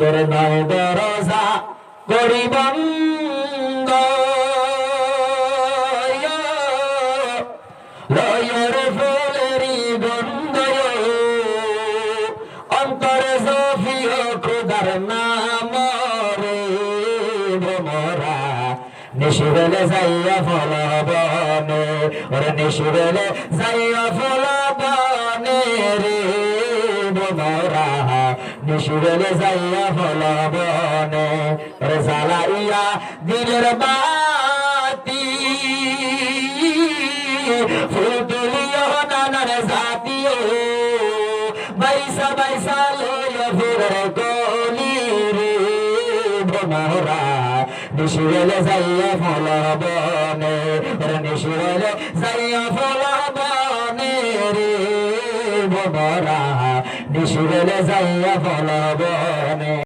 তোর নয় দরজা করি বন্ধ। লয়ের ফুলেরি গন্ধ অন্তরে সফিও খুদার নাম রে ভ্রমরা নিশিবেলে যাইয়া ফল বনে। ওরে নিশিবেলে যাইয়া ফল ভ্রমরা নিশিবেলে যাইয়া ফল বনে। ওরে জ্বালাইয়া দিলের বাতি, ফুল তুলিও নানার জাতিও বাইসা বাইসা লইয়া ফিরে গলি রে ভ্রমরা নিশিবেলে যাইয়া ফল বনে। রে নিশিবেলে যাইয়া ফল বনে রে ভ্রমরা নিশিবেলে যাইয়া ফল বনে।